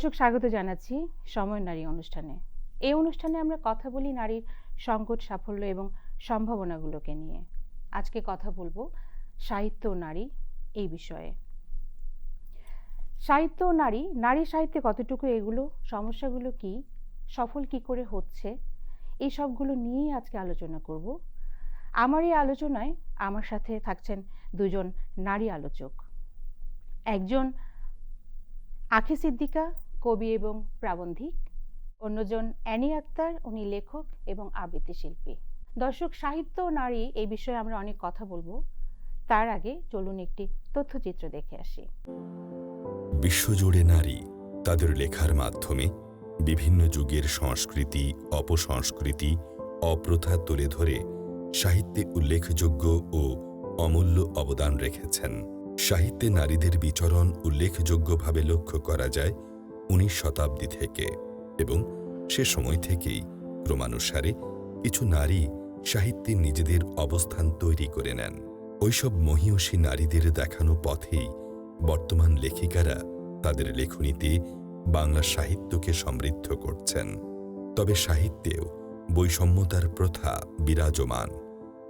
দর্শক, স্বাগত জানাচ্ছি সময় নারী অনুষ্ঠানে। এই অনুষ্ঠানে আমরা কথা বলি নারীর সংকট, সাফল্য এবং সম্ভাবনাগুলোকে নিয়ে। আজকে কথা বলব সাহিত্য নারী এই বিষয়ে। সাহিত্য নারী নারী সাহিত্যে কতটুকু এগুলো, সমস্যাগুলো কি, সফল কি করে হচ্ছে, এই সবগুলো নিয়েই আজকে আলোচনা করব। আমার এই আলোচনায় আমার সাথে থাকছেন দুজন নারী আলোচক। একজন আখি সিদ্দিকা কবি এবং প্রাবন্ধিক। অন্যজন অ্যানি আক্তার, উনি লেখক এবং আবৃত্তি শিল্পী। দর্শক, সাহিত্য নারী এই বিষয়ে আমরা অনেক কথা বলব। তার আগে চলুন একটি তথ্যচিত্র দেখে আসি। বিশ্বজুড়ে নারী তাদের লেখার মাধ্যমে বিভিন্ন যুগের সংস্কৃতি, অপসংস্কৃতি, অপ্রথা তুলে ধরে সাহিত্যে উল্লেখযোগ্য ও অমূল্য অবদান রেখেছেন। সাহিত্যে নারীদের বিচরণ উল্লেখযোগ্যভাবে লক্ষ্য করা যায় উনিশ শতাব্দী থেকে এবং সে সময় থেকেই ক্রমানুসারে কিছু নারী সাহিত্যে নিজেদের অবস্থান তৈরি করে নেন। ওইসব মহীয়সী নারীদের দেখানো পথেই বর্তমান লেখিকারা তাদের লেখনীতে বাংলা সাহিত্যকে সমৃদ্ধ করছেন। তবে সাহিত্যেও বৈষম্যতার প্রথা বিরাজমান।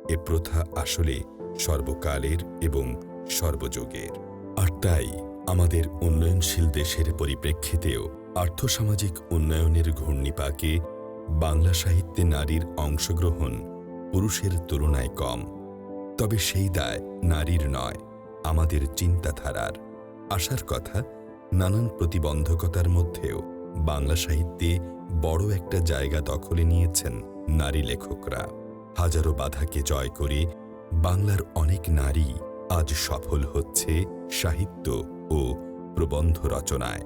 এ প্রথা আসলে সর্বকালের এবং সর্বযুগের। আর তাই আমাদের উন্নয়নশীল দেশের পরিপ্রেক্ষিতেও আর্থসামাজিক উন্নয়নের ঘূর্ণিপাকে বাংলা সাহিত্যে নারীর অংশগ্রহণ পুরুষের তুলনায় কম। তবে সেই দায় নারীর নয়, আমাদের চিন্তাধারার। আশার কথা, নানান প্রতিবন্ধকতার মধ্যেও বাংলা সাহিত্যে বড় একটা জায়গা দখলে নিয়েছেন নারী লেখকরা। হাজারো বাধাকে জয় করে বাংলার অনেক নারী আজ সফল হচ্ছে সাহিত্য ও প্রবন্ধ রচনায়।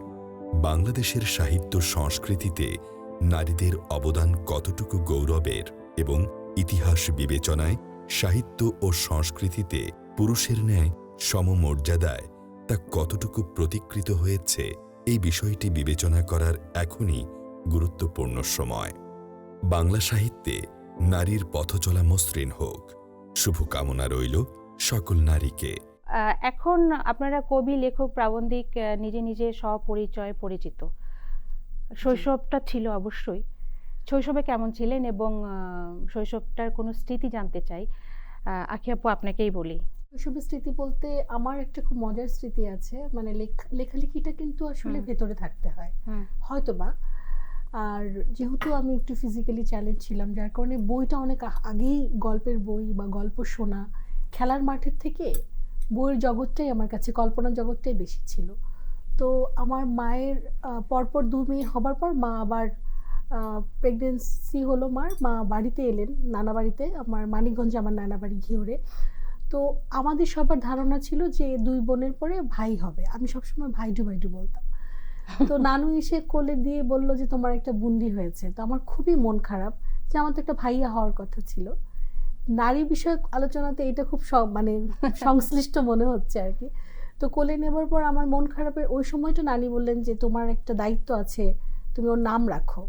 বাংলাদেশের সাহিত্য সংস্কৃতিতে নারীদের অবদান কতটুকু গৌরবের এবং ইতিহাস বিবেচনায় সাহিত্য ও সংস্কৃতিতে পুরুষের ন্যায় সমমর্যাদায় তা কতটুকু প্রতিকৃত হয়েছে, এই বিষয়টি বিবেচনা করার এখনই গুরুত্বপূর্ণ সময়। বাংলা সাহিত্যে নারীর পথচলা মসৃণ হোক। শুভকামনা রইল সকল নারীকে। এখন আপনারা কবি লেখক প্রাবন্ধিক নিজে নিজে স্বপরিচয় পরিচিত। শৈশবটা ছিল অবশ্যই। শৈশবে কেমন ছিলেন এবং শৈশবটার কোনো স্মৃতি জানতে চাই? আখি আপু আপনাকেই বলি। শৈশবের স্মৃতি বলতে আমার একটা খুব মজার স্মৃতি আছে। মানে লেখ- লেখালেখিটা কিন্তু আসলে ভেতরে থাকতে হয়। হয়তো বা আর যেহেতু আমি একটু ফিজিক্যালি চ্যালেঞ্জ ছিলাম যার কারণে বইটা অনেক আগেই গল্পের বই বা গল্প শোনা খেলার মাঠের থেকে বইয়ের জগৎটাই আমার কাছে কল্পনার জগৎটাই বেশি ছিল। তো আমার মায়ের পরপর দু মেয়ে হবার পর মা আবার প্রেগনেন্সি হলো মার। মা বাড়িতে এলেন নানা বাড়িতে। আমার মানিকগঞ্জে আমার নানা বাড়ি ঘিওরে। তো আমাদের সবার ধারণা ছিল যে দুই বোনের পরে ভাই হবে। আমি সবসময় ভাইডু ভাইডু বলতাম। তো নানু এসে কোলে দিয়ে বলল যে তোমার একটা বুন্দি হয়েছে। তো আমার খুবই মন খারাপ যে আমার তো একটা ভাইয়া হওয়ার কথা ছিল। নারী বিষয়ক আলোচনাতে এটা খুব স- মানে সংশ্লিষ্ট মনে হচ্ছে আর কি। তো কোলে নেবার পর আমার মন খারাপের ওই সময়টা নানি বললেন যে তোমার একটা দায়িত্ব আছে তুমি ওর নাম রাখো।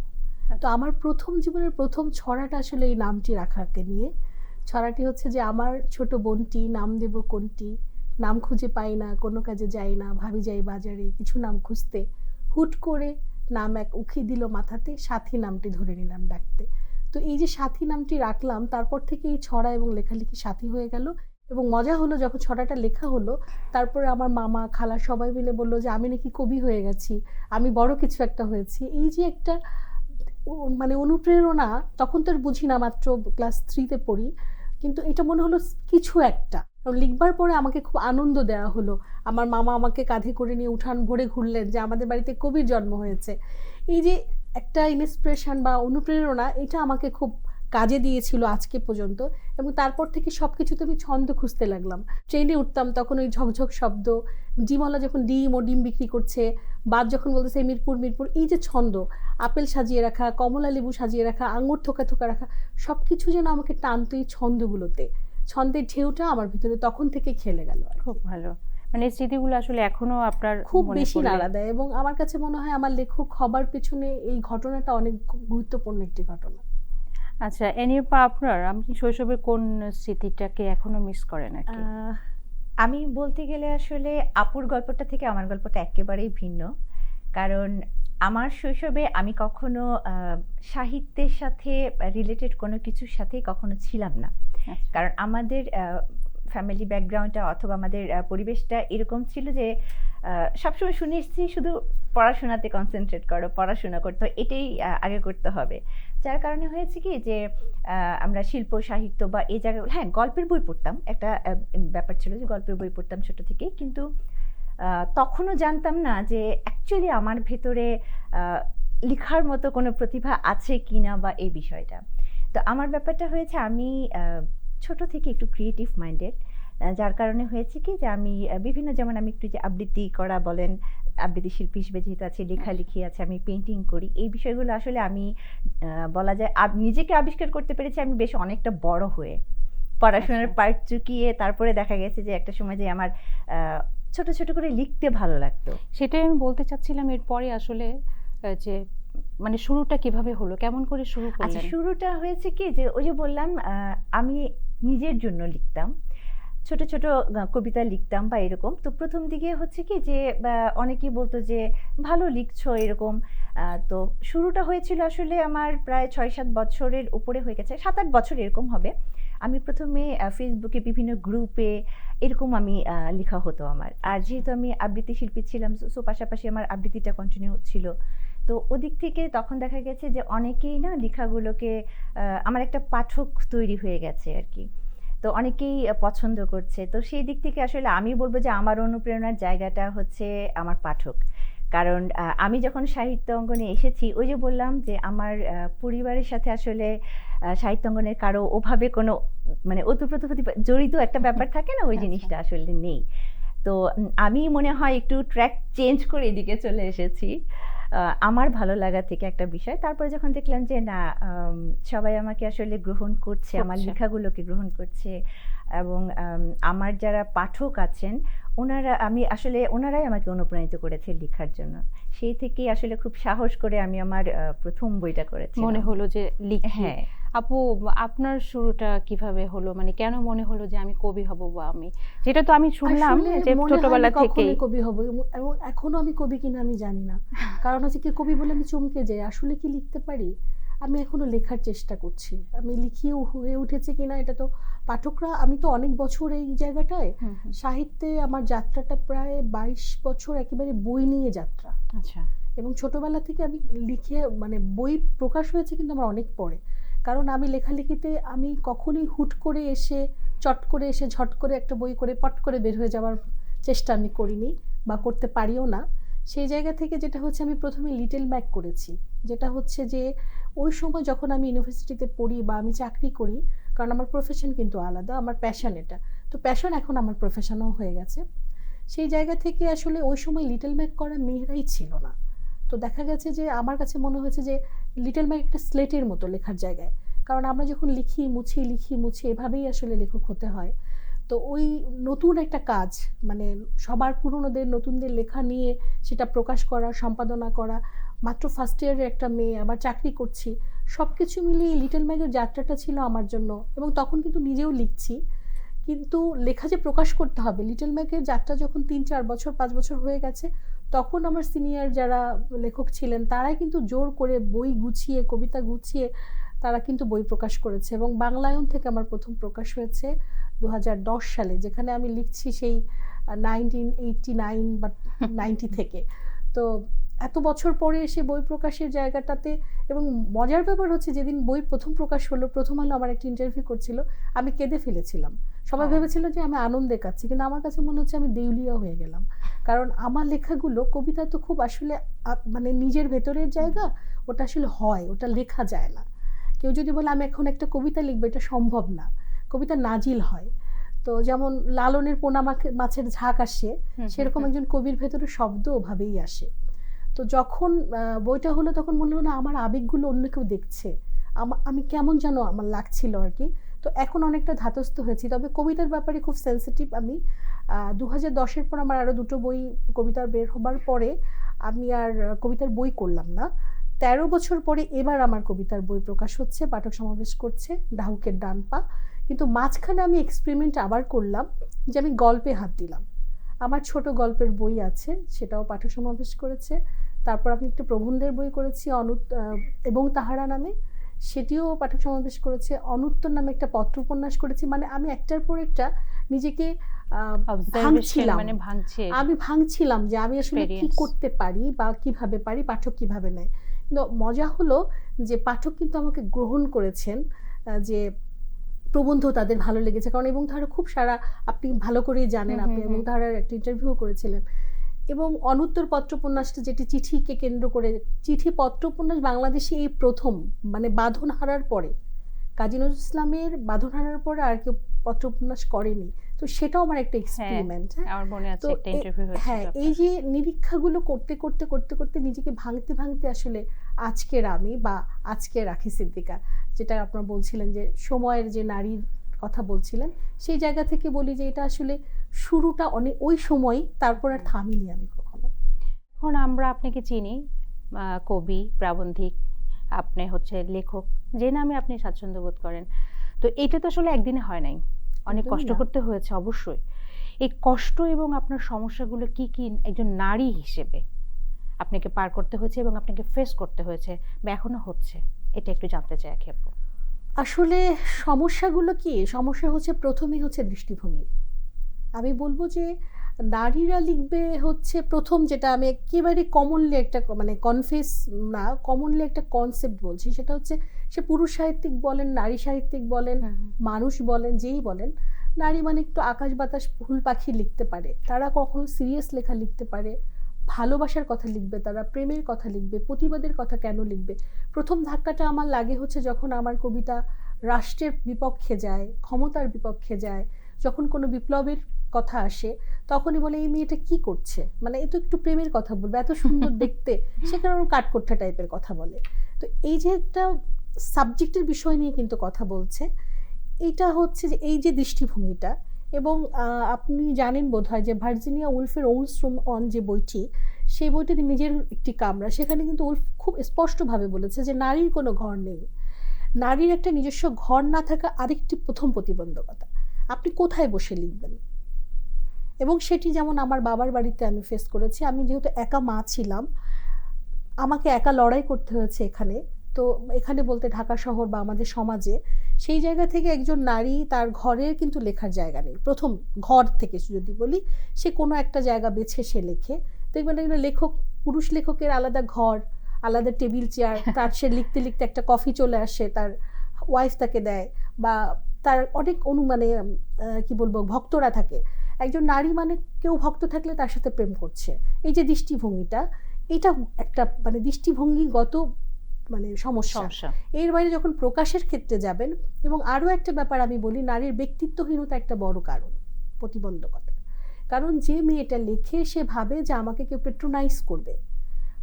তো আমার প্রথম জীবনের প্রথম ছড়াটা আসলে এই নামটি রাখাকে নিয়ে। ছড়াটি হচ্ছে যে আমার ছোট বোনটি নাম দেব কোনটি নাম খুঁজে পাই না কোনো কাজে যাই না ভাবি যাই বাজারে কিছু নাম খুঁজতে। হুট করে নাম এক উখি দিল মাথাতে সাথী নামটি ধরে নিলাম ডাকতে। তো এই যে সাথী নামটি রাখলাম, তারপর থেকে এই ছড়া এবং লেখালেখি সাথী হয়ে গেল। এবং মজা হলো যখন ছড়াটা লেখা হলো, তারপরে আমার মামা, খালা সবাই মিলে বলল যে, আমি নাকি কবি হয়ে গেছি, আমি বড় কিছু একটা হয়েছি। এই যে একটা মানে অনুপ্রেরণা, তখন তো বুঝি না, মাত্র ক্লাস থ্রিতে পড়ি। কিন্তু এটা মনে হলো কিছু একটা। লিখবার পরে আমাকে খুব আনন্দ দেওয়া হলো। আমার মামা আমাকে কাঁধে করে নিয়ে উঠান ভরে ঘুরলেন যে, আমাদের বাড়িতে কবির জন্ম হয়েছে। এই যে একটা ইন্সপিরেশন বা অনুপ্রেরণা এটা আমাকে খুব কাজে দিয়েছিল আজকে পর্যন্ত এবং তারপর থেকে সব কিছুতে আমি ছন্দ খুঁজতে লাগলাম। ট্রেনে উঠতাম, তখন ওই ঝকঝক শব্দ ডিমওয়ালা যখন ডিম ও ডিম বিক্রি করছে, বাদ যখন বলতেছে মিরপুর মিরপুর, এই যে ছন্দ, আপেল সাজিয়ে রাখা, কমলা লেবু সাজিয়ে রাখা, আঙুর থোকা থোকা রাখা সব কিছু যেন আমাকে টানতো এই ছন্দগুলোতে। ছন্দের ঢেউটা আমার ভিতরে তখন থেকে খেলে গেল খুব ভালো। মানে স্মৃতিগুলো আসলে এখনও আপনার খুব বেশি নাড়া দেয় এবং আমার কাছে মনে হয় আমার লেখক হবার পেছনে এই ঘটনাটা অনেক গুরুত্বপূর্ণ একটি ঘটনা। আচ্ছা এনিরপা আপনার আপনি শৈশবের কোন স্মৃতিটাকে এখনও মিস করেন আর আহ, আমি বলতে গেলে আসলে আপুর গল্পটা থেকে আমার গল্পটা একেবারেই ভিন্ন। কারণ আমার শৈশবে আমি কখনো আহ, সাহিত্যের সাথে রিলেটেড কোনো কিছুর সাথেই কখনো ছিলাম না। আচ্ছা। কারণ আমাদের ফ্যামিলি ব্যাকগ্রাউন্ডটা অথবা আমাদের পরিবেশটা এরকম ছিল যে সবসময় শুনে এসেছি শুধু পড়াশোনাতে কনসেন্ট্রেট করো, পড়াশোনা করতে এটাই আগে করতে হবে। যার কারণে হয়েছে কি যে আমরা শিল্প, সাহিত্য বা এই জায়গায় হ্যাঁ গল্পের বই পড়তাম। একটা ব্যাপার ছিল যে গল্পের বই পড়তাম ছোট থেকেই। কিন্তু তখনও জানতাম না যে অ্যাকচুয়ালি আমার ভেতরে লেখার মতো কোনো প্রতিভা আছে কিনা বা এই বিষয়টা। তো আমার ব্যাপারটা হয়েছে আমি ছোট থেকে একটু ক্রিয়েটিভ মাইন্ডেড যার কারণে হয়েছে কি যে আমি বিভিন্ন যেমন আমি একটু যে আবৃত্তি করা বলেন আবৃত্তি শিল্পী হিসেবে যেহেতু আছে লেখালেখি আছে আমি পেন্টিং করি এই বিষয়গুলো আসলে আমি বলা যায় নিজেকে আবিষ্কার করতে পেরেছি আমি বেশ অনেকটা বড় হয়ে। পড়াশোনার আচ্ছা। পার্ট চুকিয়ে তারপরে দেখা গেছে যে একটা সময় যে আমার ছোট ছোট করে লিখতে ভালো লাগতো। সেটাই আমি বলতে চাচ্ছিলাম এরপরে আসলে যে মানে শুরুটা কীভাবে হলো? কেমন করে শুরু আচ্ছা করলেন? শুরুটা হয়েছে কি যে ওই যে বললাম আমি নিজের জন্য লিখতাম। ছোট ছোট কবিতা লিখতাম বা এরকম। তো প্রথম দিকে হচ্ছে কি যে অনেকেই বলতো যে, ভালো লিখছো এরকম। তো শুরুটা হয়েছিল আসলে আমার প্রায় ছয় সাত বছরের উপরে হয়ে গেছে। সাত আট বছর এরকম হবে। আমি প্রথমে ফেসবুকে বিভিন্ন গ্রুপে এরকম আমি লেখা হতো আমার। আর যেহেতু আমি আবৃত্তি শিল্পী ছিলাম, সো পাশাপাশি আমার আবৃত্তিটা কন্টিনিউ ছিল। তো ওদিক থেকে তখন দেখা গেছে যে অনেকেই না লেখাগুলোকে আমার একটা পাঠক তৈরি হয়ে গেছে আর কি তো অনেকেই পছন্দ করছে। তো সেই দিক থেকে আসলে আমি বলব যে আমার অনুপ্রেরণার জায়গাটা হচ্ছে আমার পাঠক। কারণ আমি যখন সাহিত্য অঙ্গনে এসেছি ওই যে বললাম যে আমার পরিবারের সাথে আসলে সাহিত্য অঙ্গনের কারও ওভাবে কোনো মানে ওতপ্রোত প্রতি- জড়িত একটা ব্যাপার থাকে না ওই আচ্ছা। জিনিসটা আসলে নেই। তো আমি মনে হয় একটু ট্র্যাক চেঞ্জ করে এদিকে চলে এসেছি। আমার ভালো লাগা থেকে একটা বিষয়। তারপরে যখন দেখলাম যে না সবাই আমাকে আসলে গ্রহণ করছে আমার। লেখাগুলোকে গ্রহণ করছে এবং আম, আমার যারা পাঠক আছেন ওনারা আমি আসলে ওনারাই আমাকে অনুপ্রাণিত করেছে লেখার জন্য। সেই থেকেই আসলে খুব সাহস করে আমি আমার প্রথম বইটা করেছি মনে হলো যে লিখি। হ্যাঁ। আপু আপনার শুরুটা কীভাবে হলো? মানে কেন মনে হলো যে আমি কবি হব বা আমি? যেটা তো আমি শুনলাম যে ছোটবেলা থেকেই। কবি হব এবং- এখনও আমি কবি কিনা আমি জানি না। কারণ হচ্ছে কি কবি বলে আমি চমকে যাই। আসলে কি লিখতে পারি? আমি এখনও লেখার চেষ্টা করছি। আমি লিখিয়েও হয়ে উঠেছে কিনা এটা তো পাঠকরা আমি তো অনেক বছর এই জায়গাটায় সাহিত্যে আমার যাত্রাটা প্রায় বাইশ বছর একেবারে বই নিয়ে যাত্রা। আচ্ছা। এবং ছোটবেলা থেকে আমি লিখে মানে বই প্রকাশ হয়েছে কিন্তু আমার অনেক পরে। কারণ আমি লেখালেখিতে আমি কখনোই হুট করে এসে, চট করে এসে, ঝট করে একটা বই করে, পট করে বের হয়ে যাওয়ার চেষ্টা আমি করিনি বা করতে পারিও না। সেই জায়গা থেকে যেটা হচ্ছে আমি প্রথমে লিটল ম্যাক করেছি। যেটা হচ্ছে যে, ওই সময় যখন আমি ইউনিভার্সিটিতে পড়ি বা আমি চাকরি করি, কারণ আমার প্রফেশন কিন্তু আলাদা, আমার প্যাশন এটা। তো প্যাশন এখন আমার প্রফেশনও হয়ে গেছে। সেই জায়গা থেকে আসলে ওই সময় লিটল ম্যাক করা মেয়েরাই ছিল না। তো দেখা গেছে যে আমার কাছে মনে হয়েছে যে লিটল ম্যাক একটা স্লেটের মতো লেখার জায়গায়। কারণ আমরা যখন লিখি, মুছি লিখি, মুছি, এভাবেই আসলে লেখক হতে হয়। তো ওই নতুন একটা কাজ মানে সবার পুরনোদের, নতুনদের লেখা নিয়ে সেটা প্রকাশ করা, সম্পাদনা করা, মাত্র ফার্স্ট ইয়ারের একটা মেয়ে, আবার চাকরি করছি সব কিছু মিলিয়ে লিটল ম্যাগের যাত্রাটা ছিল আমার জন্য। এবং তখন কিন্তু নিজেও লিখছি। কিন্তু লেখা যে প্রকাশ করতে হবে লিটল ম্যাগের যাত্রা যখন তিন, চার বছর, পাঁচ বছর হয়ে গেছে তখন আমার সিনিয়র যারা লেখক ছিলেন তারাই কিন্তু জোর করে বই গুছিয়ে কবিতা গুছিয়ে তারা কিন্তু বই প্রকাশ করেছে এবং বাংলায়ন থেকে আমার প্রথম প্রকাশ হয়েছে দু হাজার দশ সালে যেখানে আমি লিখছি সেই নাইনটিন এইটটি নাইন বা নাইনটি থেকে। তো এত বছর পরে এসে বই প্রকাশের জায়গাটাতে এবং মজার ব্যাপার হচ্ছে যেদিন বই প্রথম প্রকাশ হলো প্রথম আলো আমার একটা ইন্টারভিউ করছিল আমি কেঁদে ফেলেছিলাম। সবাই। ভেবেছিল যে আমি আনন্দে কাচ্ছি কিন্তু আমার কাছে মনে হচ্ছে আমি দেউলিয়া হয়ে গেলাম। কারণ আমার লেখাগুলো কবিতা তো খুব আসলে মানে নিজের ভেতরের জায়গা ওটা আসলে হয় ওটা লেখা যায় না। কেউ যদি বলে আমি এখন একটা কবিতা লিখব এটা সম্ভব না। কবিতা নাজিল হয়। তো যেমন লালনের পোনা মাছের ঝাঁক আসে সেরকম একজন কবির ভেতরে শব্দ ওভাবেই আসে। তো যখন বইটা হলো তখন মনে হলো না আমার আবেগগুলো অন্য কেউ দেখছে। আমা- কেমন যেন আমার লাগছিল আর কি। তো এখন অনেকটা ধাতস্থ হয়েছি। তবে কবিতার ব্যাপারে খুব সেন্সিটিভ আমি দু হাজার দশের পর আমার আরও দুটো বই কবিতার বের হবার পরে আমি আর কবিতার বই করলাম না। তেরো বছর পরে এবার আমার কবিতার বই প্রকাশ হচ্ছে, পাঠক সমাবেশ করছে, ডাহুকের ডান পা। কিন্তু মাঝখানে আমি এক্সপেরিমেন্ট আবার করলাম যে আমি গল্পে হাত দিলাম। আমার ছোট গল্পের বই আছে, সেটাও পাঠক সমাবেশ করেছে। তারপর আপনি একটা প্রবন্ধের বই করেছি অনুত এবং তাহারা নামে। সেটিও পাঠক সমাবেশ করেছে। অনুত্তর নামে একটা পত্র উপন্যাস করেছি। মানে আমি একটার পর একটা নিজেকে ভাঙছিলাম। মানে আমি ভাঙছিলাম যে আমি আসলে কি করতে পারি বা কীভাবে পারি পাঠক কীভাবে নেয়। কিন্তু মজা হলো যে পাঠক কিন্তু আমাকে গ্রহণ করেছেন যে প্রবন্ধ তাদের ভালো লেগেছে। কারণ এবং তারা খুব সারা আপনি ভালো করেই জানেন আপনি এবং। তারা একটা ইন্টারভিউ করেছিলেন। এবং অনুত্তর পত্র উপন্যাসটা যেটি চিঠিকে কেন্দ্র করে চিঠি পত্র উপন্যাস বাংলাদেশে এই প্রথম মানে বাঁধন হারার পরে কাজী নজরুল ইসলামের বাঁধন হারার পরে আর কেউ পত্র উপন্যাস করেনি। তো সেটাও আমার একটা এক্সপেরিমেন্ট হ্যাঁ? আমার মনে আছে তো একটা ইন্টারভিউ হ্যাঁ এই যে নিরীক্ষাগুলো করতে করতে করতে করতে নিজেকে ভাঙতে ভাঙতে আসলে আজকের আমি বা আজকে রাখি সিদ্দিকা যেটা আপনারা বলছিলেন যে সময়ের যে নারীর কথা বলছিলেন সেই জায়গা থেকে বলি যে এটা আসলে শুরুটা অনেক ওই সময় তারপর আর থামিনি আমি কখনো। এখন আমরা আপনাকে চিনি কবি প্রাবন্ধিক আপনি হচ্ছে লেখক যে নামে আপনি স্বাচ্ছন্দ্য বোধ করেন। তো এটা তো আসলে একদিনে হয় নাই। অনেক কষ্ট করতে হয়েছে অবশ্যই। এই কষ্ট এবং আপনার সমস্যাগুলো কি কি একজন নারী হিসেবে আপনাকে পার করতে হয়েছে এবং আপনাকে ফেস করতে হয়েছে বা এখনও হচ্ছে? এটা একটু জানতে চাই আখি আসলে সমস্যাগুলো কি? সমস্যা হচ্ছে প্রথমেই হচ্ছে দৃষ্টিভঙ্গি। আমি বলব যে নারীরা লিখবে হচ্ছে প্রথম যেটা আমি একেবারে কমনলি একটা মানে কনফেস না কমনলি একটা কনসেপ্ট বলছি সেটা হচ্ছে সে পুরুষ সাহিত্যিক বলেন নারী সাহিত্যিক বলেন মানুষ বলেন যেই বলেন নারী মানে একটু আকাশ বাতাস ফুল পাখি লিখতে পারে। তারা কখনো সিরিয়াস লেখা লিখতে পারে ভালোবাসার কথা লিখবে তারা প্রেমের কথা লিখবে প্রতিবাদের কথা কেন লিখবে? প্রথম ধাক্কাটা আমার লাগে হচ্ছে যখন আমার কবিতা রাষ্ট্রের বিপক্ষে যায় ক্ষমতার বিপক্ষে যায় যখন কোনো বিপ্লবের কথা আসে তখনই বলে এই মেয়েটা কি করছে? মানে এ তো একটু প্রেমের কথা বলবে এত সুন্দর দেখতে। সেখানে ওর কাঠকোঠা টাইপের কথা বলে। তো এই যে একটা সাবজেক্টের বিষয় নিয়ে কিন্তু কথা বলছে এটা হচ্ছে যে এই যে দৃষ্টিভঙ্গিটা এবং আপনি জানেন বোধহয় যে ভার্জিনিয়া উলফের ওলস্ট্রোম অন যে বইটি সেই বইটিতে নিজের একটি কামরা সেখানে কিন্তু উলফ খুব স্পষ্টভাবে বলেছে যে নারীর কোনো ঘর নেই। নারীর একটা নিজস্ব ঘর না থাকা আরেকটি প্রথম প্রতিবন্ধকতা। আপনি কোথায় বসে লিখবেন? এবং সেটি যেমন আমার বাবার বাড়িতে আমি ফেস করেছি, আমি যেহেতু একা মা ছিলাম, আমাকে একা লড়াই করতে হয়েছে এখানে। তো এখানে বলতে ঢাকা শহর বা আমাদের সমাজে সেই জায়গা থেকে একজন নারী তার ঘরের কিন্তু লেখার জায়গা নেই। প্রথম ঘর থেকে যদি বলি, সে কোনো একটা জায়গা বেছে সে লেখে। দেখবেন এগুলো লেখক, পুরুষ লেখকের আলাদা ঘর, আলাদা টেবিল চেয়ার, তার সে লিখতে লিখতে একটা কফি চলে আসে, তার ওয়াইফ তাকে দেয় বা তার অনেক অনু মানে কি বলব ভক্তরা থাকে। একজন নারী মানে কেউ ভক্ত থাকলে তার সাথে প্রেম করছে। এই যে দৃষ্টিভঙ্গিটা এটা একটা মানে দৃষ্টিভঙ্গিগত মানে সমস্যা। সমস্যা। এর বাইরে যখন প্রকাশের ক্ষেত্রে যাবেন এবং আরও একটা ব্যাপার আমি বলি নারীর ব্যক্তিত্বহীনতা একটা বড় কারণ প্রতিবন্ধকতা। কারণ যে মেয়েটা লেখে সে ভাবে যে আমাকে কেউ পেট্রোনাইজ করবে।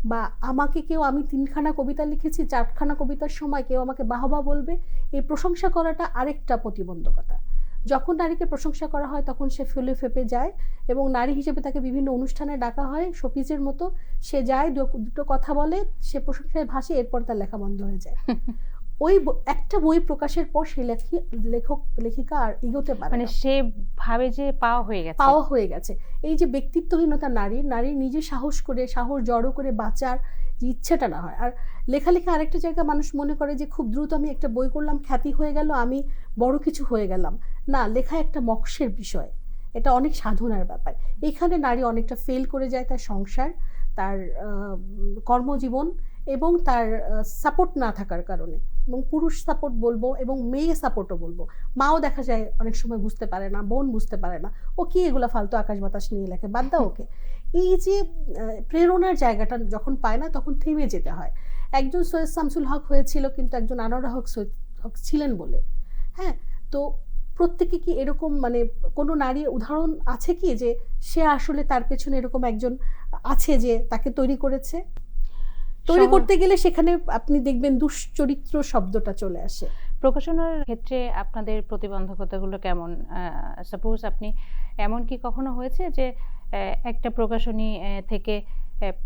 বা আমাকে কেউ, আমি তিনখানা কবিতা লিখেছি, চারখানা কবিতার সময় কেউ আমাকে বাহবা বলবে, এই প্রশংসা করাটা আরেকটা প্রতিবন্ধকতা। যখন নারীকে প্রশংসা করা হয়, তখন সে ফেলে ফেপে যায় এবং নারী হিসেবে তাকে বিভিন্ন অনুষ্ঠানে ডাকা হয় শোপিজের মতো। সে যায় দুটো কথা বলে, সে প্রশংসায় ভাসে, এরপর তার লেখা বন্ধ হয়ে যায়। ওই একটা বই প্রকাশের পর সেই লেখি লেখক লেখিকা আর এগোতে পারে মানে। সে ভাবে যে পাওয়া হয়ে গেছে। পাওয়া হয়ে গেছে। এই যে ব্যক্তিত্বহীনতা নারীর নারী নিজে সাহস করে সাহস জড়ো করে বাঁচার যে ইচ্ছাটা না হয়। আর লেখালেখি আরেকটা জায়গা মানুষ মনে করে যে খুব দ্রুত আমি একটা বই করলাম খ্যাতি হয়ে গেল আমি বড় কিছু হয়ে গেলাম। না লেখা একটা মক্সের বিষয়। এটা অনেক সাধনার ব্যাপার। এখানে নারী অনেকটা ফেল করে যায় তার সংসার তার কর্মজীবন এবং তার সাপোর্ট না থাকার কারণে। এবং পুরুষ সাপোর্ট বলব এবং মেয়ে সাপোর্টও বলব। মাও দেখা যায় অনেক সময় বুঝতে পারে না বোন বুঝতে পারে না। ও কি এগুলো ফালতু আকাশ বাতাস নিয়ে লেখে? বাদ দাও ওকে। এই যে প্রেরণার জায়গাটা যখন পায় না তখন থেমে যেতে হয়। একজন সৈয়দ শামসুল হক হয়েছিল কিন্তু একজন আনোয়ারা হক সৈয়দ হক ছিলেন বলে। হ্যাঁ তো প্রত্যেকে কি এরকম মানে কোনো নারীর উদাহরণ আছে কি যে সে আসলে তার পেছনে এরকম একজন আছে যে তাকে তৈরি করেছে? তৈরি করতে গেলে সেখানে আপনি দেখবেন দুশ্চরিত্র শব্দটা চলে আসে। প্রকাশনার ক্ষেত্রে আপনাদের প্রতিবন্ধকতাগুলো কেমন? সাপোজ আপনি এমন কি কখনো হয়েছে যে একটা প্রকাশনী থেকে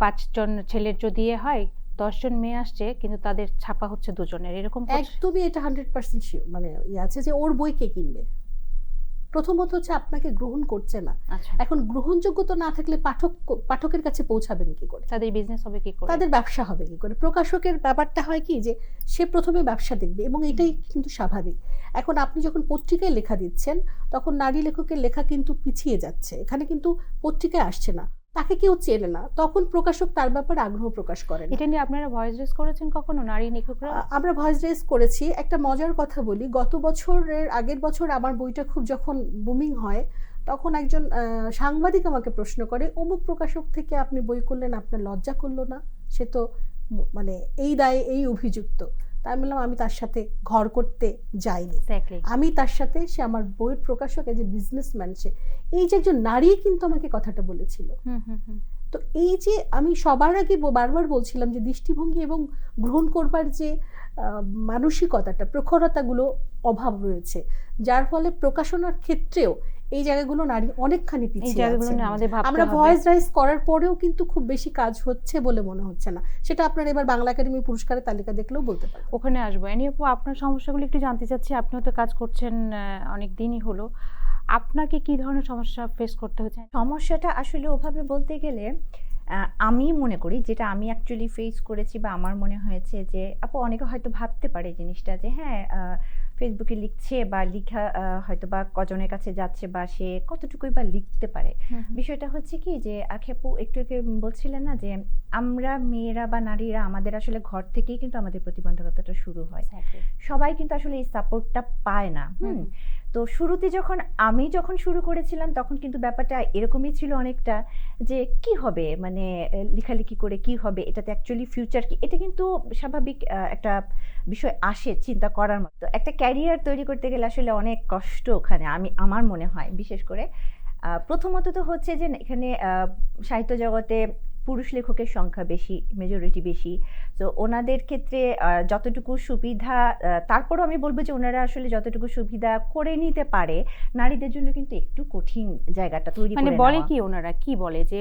পাঁচজন ছেলের যদি হয় দশজন মেয়ে আসছে কিন্তু তাদের ছাপা হচ্ছে দুজনের? এরকম? একদমই এটা হান্ড্রেড পার্সেন্ট মানে ইয়ে আছে যে ওর বই কে কিনবে। প্রথমত হচ্ছে আপনাকে গ্রহণ করছে না। আচ্ছা। এখন গ্রহণযোগ্যতা না থাকলে পাঠক পাঠকের কাছে পৌঁছাবেন কি করে? তাদের বিজনেস হবে কি করে? তাদের ব্যবসা হবে কি করে? প্রকাশকের ব্যাপারটা হয় কি যে সে প্রথমে ব্যবসা দেখবে এবং এটাই কিন্তু স্বাভাবিক। এখন আপনি যখন পত্রিকায় লেখা দিচ্ছেন তখন নারী লেখকের লেখা কিন্তু পিছিয়ে যাচ্ছে। এখানে কিন্তু পত্রিকায় আসছে না। তাকে কেউ চেনে না। তখন প্রকাশক তার ব্যাপারে আগ্রহ প্রকাশ করেন। এটা নিয়ে আপনারা ভয়েস রেস করেছেন কখনো নারী লেখকরা? আমরা ভয়েস রেস করেছি। একটা মজার কথা বলি গত বছরের আগের বছর আমার বইটা খুব যখন বুমিং হয় তখন একজন সাংবাদিক আমাকে প্রশ্ন করে অমুক প্রকাশক থেকে আপনি বই করলেন আপনার লজ্জা করল না? সে তো মানে এই দায়ে এই অভিযুক্ত। তাই আমি বললাম আমি তার সাথে ঘর করতে যাইনি। আমি তার সাথে সে আমার বইয়ের প্রকাশক এজ এ বিজনেসম্যান সে এই যে একজন নারী কিন্তু আমাকে কথাটা বলেছিল। হুম হুম হুম। তো এই যে আমি সবার আগে বারবার বলছিলাম যে দৃষ্টিভঙ্গি এবং গ্রহণ করবার যে মানসিকতাটা প্রখরতাগুলো অভাব রয়েছে। যার ফলে প্রকাশনার ক্ষেত্রেও এই জায়গাগুলো নারী অনেকখানি এই পিছিয়ে জায়গাগুলো আছে নিয়ে আমাদের ভাবতে আমরা ভয়েস রাইজ করার পরেও কিন্তু খুব বেশি কাজ হচ্ছে বলে মনে হচ্ছে না। সেটা আপনার এবার বাংলা একাডেমি পুরস্কারের তালিকা দেখলেও বলতে পারবেন। ওখানে আসব। এনি আপু আপনার সমস্যাগুলো একটু জানতে চাচ্ছি। আপনিও তো কাজ করছেন অনেক দিনই হলো। আপনাকে কি ধরনের সমস্যা ফেস করতে হচ্ছে? সমস্যাটা আসলে ওভাবে বলতে গেলে আমি মনে করি যেটা আমি অ্যাকচুয়ালি ফেস করেছি বা আমার মনে হয়েছে যে আপু অনেকে হয়তো ভাবতে পারে জিনিসটা যে হ্যাঁ আহ, ফেসবুকে লিখছে বা লিখা হয়তো বা কজনের কাছে যাচ্ছে বা সে কতটুকুই বা লিখতে পারে। বিষয়টা হচ্ছে কি যে আখেপু একটু একটু বলছিলেন না যে আমরা মেয়েরা বা নারীরা আমাদের আসলে ঘর থেকেই কিন্তু আমাদের প্রতিবন্ধকতাটা শুরু হয়। সবাই কিন্তু আসলে এই সাপোর্টটা পায় না। হুম। তো শুরুতে যখন আমি যখন শুরু করেছিলাম, তখন কিন্তু ব্যাপারটা এরকমই ছিল অনেকটা যে, কি হবে? মানে লেখালেখি করে কি হবে? এটাতে অ্যাকচুয়ালি ফিউচার কি? এটা কিন্তু স্বাভাবিক একটা বিষয় আসে চিন্তা করার মতো। একটা ক্যারিয়ার তৈরি করতে গেলে আসলে অনেক কষ্ট ওখানে, আমি, আমার মনে হয় বিশেষ করে। প্রথমত তো হচ্ছে যে, এখানে সাহিত্য জগতে পুরুষ লেখকের সংখ্যা বেশি মেজরিটি বেশি। তো ওনাদের ক্ষেত্রে যতটুকু সুবিধা তারপরও আমি বলব যে ওনারা আসলে যতটুকু সুবিধা করে নিতে পারে নারীদের জন্য কিন্তু একটু কঠিন জায়গাটা তৈরি মানে বলে কি ওনারা? কি বলে যে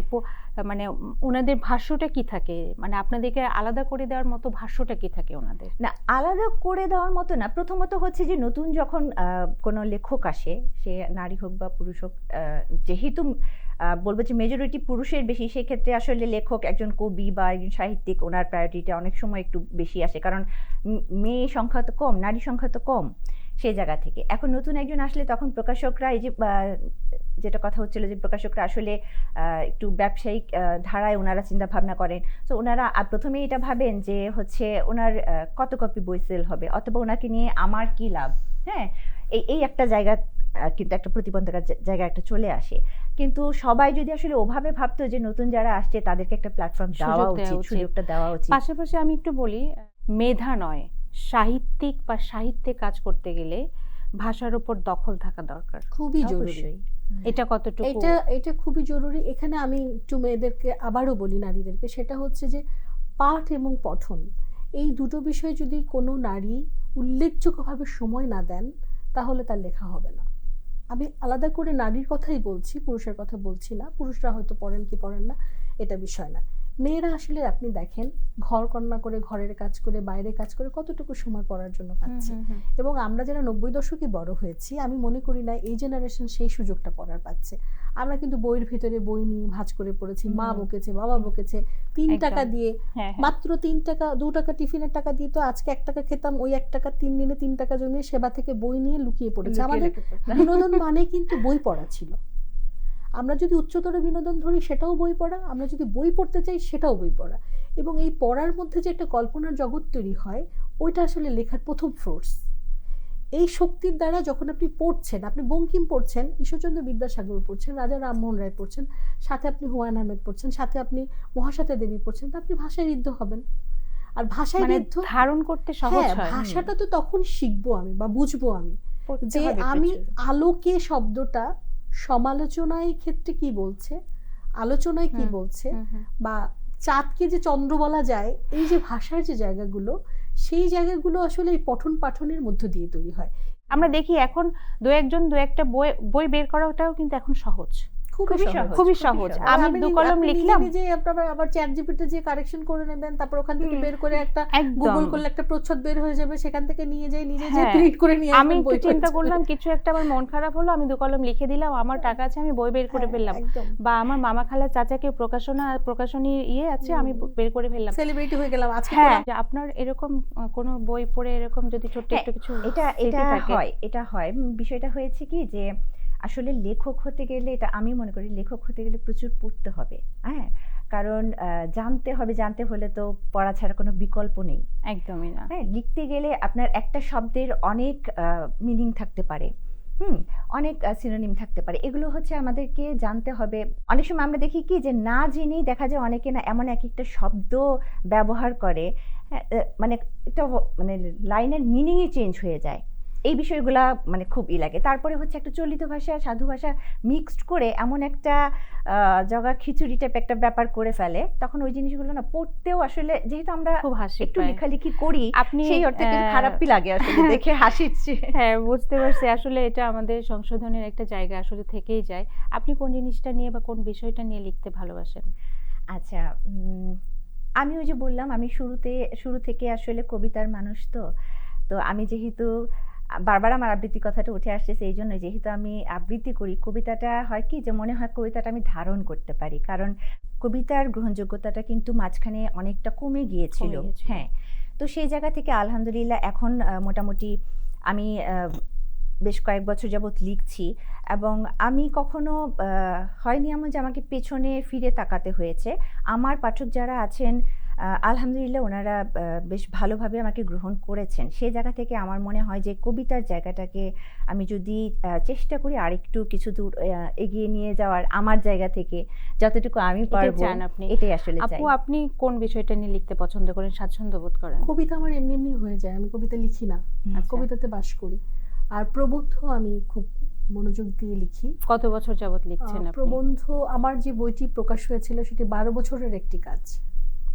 মানে ওনাদের ভাষ্যটা কি থাকে? মানে আপনাদেরকে আলাদা করে দেওয়ার মতো ভাষ্যটা কি থাকে ওনাদের? না আলাদা করে দেওয়ার মতো না। প্রথমত হচ্ছে যে নতুন যখন আহ, কোনো লেখক আসে সে নারী হোক বা পুরুষ হোক যেহেতু বলব যে মেজরিটি পুরুষের বেশি। সেক্ষেত্রে আসলে লেখক একজন কবি বা একজন সাহিত্যিক, ওনার প্রায়োরিটিটা অনেক সময় একটু বেশি আসে। কারণ মেয়ে সংখ্যা তো কম, নারী সংখ্যা তো কম সেই জায়গা থেকে। এখন নতুন একজন আসলে তখন প্রকাশকরা এই যে যেটা কথা হচ্ছিল যে প্রকাশকরা আসলে একটু ব্যবসায়িক ধারায় ওনারা চিন্তা ভাবনা করেন। তো ওনারা প্রথমেই এটা ভাবেন যে হচ্ছে ওনার কত কপি বই সেল হবে? অথবা ওনাকে নিয়ে আমার কি লাভ? হ্যাঁ এই এই একটা জায়গা কিন্তু একটা প্রতিবন্ধকার জায়গা একটা চলে আসে। কিন্তু সবাই যদি আসলে ওভাবে ভাবতো যে নতুন যারা আসছে তাদেরকে একটা প্ল্যাটফর্ম দেওয়া উচিত। সুযোগটা দেওয়া উচিত। পাশাপাশি আমি একটু বলি মেধা নয় সাহিত্যিক বা সাহিত্যে কাজ করতে গেলে ভাষার উপর দখল থাকা দরকার। খুবই জরুরি। এটা কতটুকু এটা এটা খুবই জরুরি। এখানে আমি একটু মেয়েদেরকে আবারও বলি নারীদেরকে সেটা হচ্ছে যে পাঠ এবং পঠন এই দুটো বিষয় যদি কোনো নারী উল্লেখযোগ্যভাবে সময় না দেন তাহলে তার লেখা হবে না। আমি আলাদা করে নারীর কথাই বলছি পুরুষের কথা বলছি না। পুরুষরা হয়তো পড়েন কি পড়েন না এটা বিষয় না। মেয়েরা আসলে আপনি দেখেন ঘর কন্যা করে ঘরের কাজ করে বাইরে কাজ করে কতটুকু সময় পড়ার জন্য পাচ্ছে। এবং আমরা যারা নব্বই দশকে বড় হয়েছি আমি মনে করি না এই জেনারেশন সেই সুযোগটা পড়ার পাচ্ছে। আমরা কিন্তু বইয়ের ভিতরে বই নিয়ে ভাঁজ করে পড়েছি মা বকেছে বাবা বকেছে তিন টাকা দিয়ে হ্যাঁ হ্যাঁ। মাত্র তিন টাকা দু টাকা টিফিনের টাকা দিয়ে তো আজকে এক টাকা খেতাম ওই এক টাকা তিন দিনে তিন টাকা জমিয়ে সেবা থেকে বই নিয়ে লুকিয়ে পড়েছে। আমাদের বিনোদন মানে কিন্তু বই পড়া ছিল। আমরা যদি উচ্চতর বিনোদন ধরি সেটাও বই পড়া আমরা যদি বই পড়তে চাই সেটাও বই পড়া। এবং এই পড়ার মধ্যে যে একটা কল্পনার জগৎ তৈরি হয় ওইটা আসলে লেখার প্রথম ফোর্স এই শক্তির দ্বারা যখন আপনি পড়ছেন আপনি বঙ্কিম পড়ছেন ঈশ্বরচন্দ্র বিদ্যাসাগর পড়ছেন রাজা রামমোহন রায় পড়ছেন সাথে আপনি হুমায়ুন আহমেদ পড়ছেন সাথে আপনি মহাশ্বেতা দেবী পড়ছেন তো আপনি ভাষায় ঋদ্ধ হবেন। আর ভাষায় মানে ঋদ্ধ ধারণ করতে সহজ হ্যাঁ ভাষাটা তো তখন শিখব আমি বা বুঝব আমি। যে আমি আলোকে শব্দটা সমালোচনায় ক্ষেত্রে কি বলছে আলোচনায় কি বলছে। বা চাঁদকে যে চন্দ্র বলা যায় এই যে ভাষার যে জায়গাগুলো সেই জায়গাগুলো আসলে এই পঠন পাঠনের মধ্য দিয়ে তৈরি হয়। আমরা দেখি এখন দু একজন দু একটা বই বই বের করাটাও কিন্তু এখন সহজ। খুবই সহজ খুবই সহজ। আমি দু কলম লিখলাম। নিজে আপনার আবার চ্যাট জিপিটি যে কারেকশন করে নেবেন তারপর ওখান থেকে বের করে একটা গুগল করলে একটা প্রচ্ছদ বের হয়ে যাবে সেখান থেকে নিয়ে যাই নিজে যে হ্যাঁ। প্রিন্ট করে নিয়ে আমি একটু চিন্তা করলাম কিছু একটা আমার মন খারাপ হলো আমি দু কলম লিখে দিলাম আমার টাকা আছে আমি বই বের করে হ্যাঁ, ফেললাম। বা আমার মামা খালা চাচাকে প্রকাশনা প্রকাশনী ইয়ে আছে আমি বের করে ফেললাম। সেলিব্রিটি হয়ে গেলাম আজকে হ্যাঁ। আপনার এরকম কোনো বই পড়ে এরকম যদি ছোট্ট হ্যাঁ, একটু কিছু এটা এটা হয় এটা হয়। বিষয়টা হয়েছে কি যে আসলে লেখক হতে গেলে এটা আমি মনে করি লেখক হতে গেলে প্রচুর পড়তে হবে হ্যাঁ? কারণ জানতে হবে জানতে হলে তো পড়া ছাড়া কোনো বিকল্প নেই। একদমই না। হ্যাঁ লিখতে গেলে আপনার একটা শব্দের অনেক মিনিং থাকতে পারে হুম? অনেক সিনোনিম থাকতে পারে। এগুলো হচ্ছে আমাদেরকে জানতে হবে। অনেক সময় আমরা দেখি কি যে না জেনেই দেখা যায় অনেকে না এমন এক একটা শব্দ ব্যবহার করে হ্যাঁ, মানে একটা মানে লাইনের মিনিংই চেঞ্জ হয়ে যায়। এই বিষয়গুলা মানে খুব ই লাগে। তারপরে হচ্ছে একটা চলিত ভাষা সাধু ভাষা মিক্সড করে এমন একটা জগা খিচুড়ি টাইপ একটা ব্যাপার করে ফেলে। তখন ওই জিনিসগুলো না পড়তেও আসলে যেহেতু আমরা খুব হাসি একটু লেখালেখি করি আপনি সেই অর্থে কিন্তু খারাপই লাগে আসলে দেখে হাসিচ্ছে হ্যাঁ বুঝতে পারছি। আসলে এটা আমাদের সংশোধনের একটা জায়গা আসলে থেকেই যায়। আপনি কোন জিনিসটা নিয়ে বা কোন বিষয়টা নিয়ে লিখতে ভালোবাসেন? আচ্ছা আমি ওই যে বললাম আমি শুরুতে শুরু থেকে আসলে কবিতার মানুষ তো। তো আমি যেহেতু বারবার আমার আবৃত্তি কথাটা উঠে আসছে সেই জন্য যেহেতু আমি আবৃত্তি করি কবিতাটা হয় কি যে মনে হয় কবিতাটা আমি ধারণ করতে পারি। কারণ কবিতার গ্রহণযোগ্যতাটা কিন্তু মাঝখানে অনেকটা কমে গিয়েছিল। হ্যাঁ তো সেই জায়গা থেকে আলহামদুলিল্লাহ এখন মোটামুটি আমি বেশ কয়েক বছর যাবৎ লিখছি এবং আমি কখনো হয়নি এমন যে আমাকে পেছনে ফিরে তাকাতে হয়েছে। আমার পাঠক যারা আছেন আলহামদুলিল্লাহ ওনারা আহ, বেশ ভালোভাবে আমাকে গ্রহণ করেছেন। সেই জায়গা থেকে আমার মনে হয় যে কবিতার জায়গাটাকে আমি যদি আহ, চেষ্টা করি আরেকটু কিছু দূর আহ, এগিয়ে নিয়ে যাওয়ার আমার জায়গা থেকে যতটুকু আমি এটাই পারব আপনি। এটাই আসলে আপু আপনি কোন বিষয়টা নিয়ে লিখতে পছন্দ করেন স্বাচ্ছন্দ্য বোধ করেন? কবিতা আমার এমনি এমনি হয়ে যায় আমি কবিতা লিখি না আচ্ছা। কবিতাতে বাস করি। আর প্রবন্ধ আমি খুব মনোযোগ দিয়ে লিখি। কত বছর যাবত লিখছেন প্রবন্ধ আমার যে বইটি প্রকাশ হয়েছিল সেটি বারো বছরের একটি কাজ।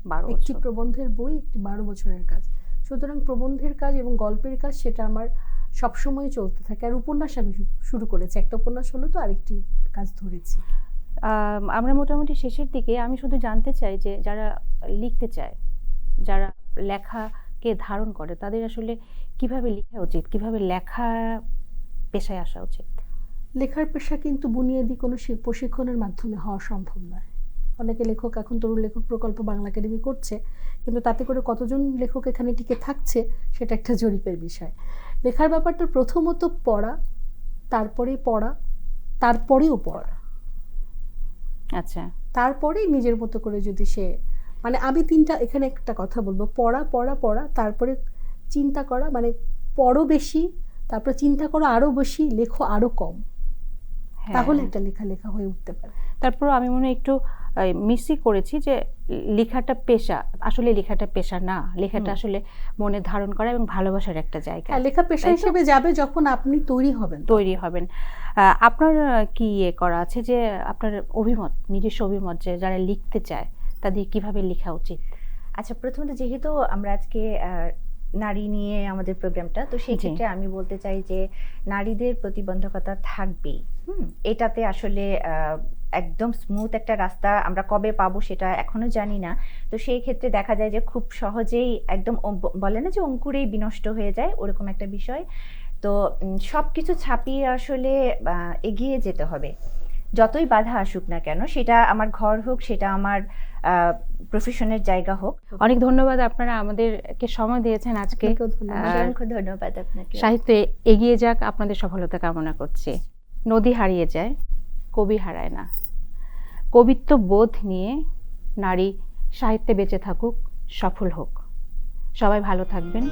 বারো একটি প্রবন্ধের বই একটি বারো বছরের কাজ। সুতরাং প্রবন্ধের কাজ এবং গল্পের কাজ সেটা আমার সবসময় চলতে থাকে। আর উপন্যাস আমি শুরু করেছি। একটা উপন্যাস হলো তো আরেকটি কাজ ধরেছি। আমরা মোটামুটি শেষের দিকে আমি শুধু জানতে চাই যে যারা লিখতে চায় যারা লেখাকে ধারণ করে তাদের আসলে কীভাবে লেখা উচিত? কীভাবে লেখা পেশায় আসা উচিত? লেখার পেশা কিন্তু বুনিয়াদি কোনো প্রশিক্ষণের মাধ্যমে হওয়া সম্ভব নয়। অনেকে লেখক এখন তরুণ লেখক প্রকল্প বাংলা একাডেমি করছে কিন্তু তাতে করে কতজন লেখক এখানে টিকে থাকছে সেটা একটা জরিপের বিষয়। লেখার ব্যাপারটা প্রথমত পড়া তারপরে পড়া তারপরেও পড়া। আচ্ছা। তারপরেই নিজের মতো করে যদি সে মানে আমি তিনটা এখানে একটা কথা বলব পড়া পড়া পড়া তারপরে চিন্তা করা মানে পড়ো বেশি তারপরে চিন্তা করো আরও বেশি লেখো আরও কম। হ্যাঁ। তাহলে একটা লেখা লেখা হয়ে উঠতে পারে। তারপর আমি মনে হয় একটু মিসই করেছি যে লেখাটা পেশা। আসলে লেখাটা পেশা না। লেখাটা আসলে মনে ধারণ করা এবং ভালোবাসার একটা জায়গা। হ্যাঁ, লেখা পেশা হিসেবে যাবে যখন আপনি তৈরি হবেন তৈরি হবেন। আপনার কি ইয়ে করা আছে যে আপনার অভিমত নিজস্ব অভিমত যে যারা লিখতে চায় তাদের কীভাবে লেখা উচিত? আচ্ছা প্রথমত যেহেতু আমরা আজকে নারী নিয়ে আমাদের প্রোগ্রামটা তো সেই ক্ষেত্রে আমি বলতে চাই যে নারীদের প্রতিবন্ধকতা থাকবেই। হুম? এটাতে আসলে আহ, একদম স্মুথ একটা রাস্তা আমরা কবে পাবো সেটা এখনও জানি না। তো সেই ক্ষেত্রে দেখা যায় যে খুব সহজেই একদম বলে না যে অঙ্কুরেই বিনষ্ট হয়ে যায় ওরকম একটা বিষয়। তো সব কিছু ছাপিয়ে আসলে আহ, এগিয়ে যেতে হবে। যতই বাধা আসুক না কেন সেটা আমার ঘর হোক সেটা আমার প্রফেশনের জায়গা হোক। অনেক ধন্যবাদ আপনারা আমাদেরকে সময় দিয়েছেন আজকে। ধন্যবাদ। অসংখ্য ধন্যবাদ আপনাকে। সাহিত্যে এগিয়ে যাক আপনাদের সফলতা কামনা করছি। নদী হারিয়ে যায়। কবি হারায় না। কবিত্ব বোধ নিয়ে নারী সাহিত্যে বেঁচে থাকুক, সফল হোক। সবাই ভালো থাকবেন।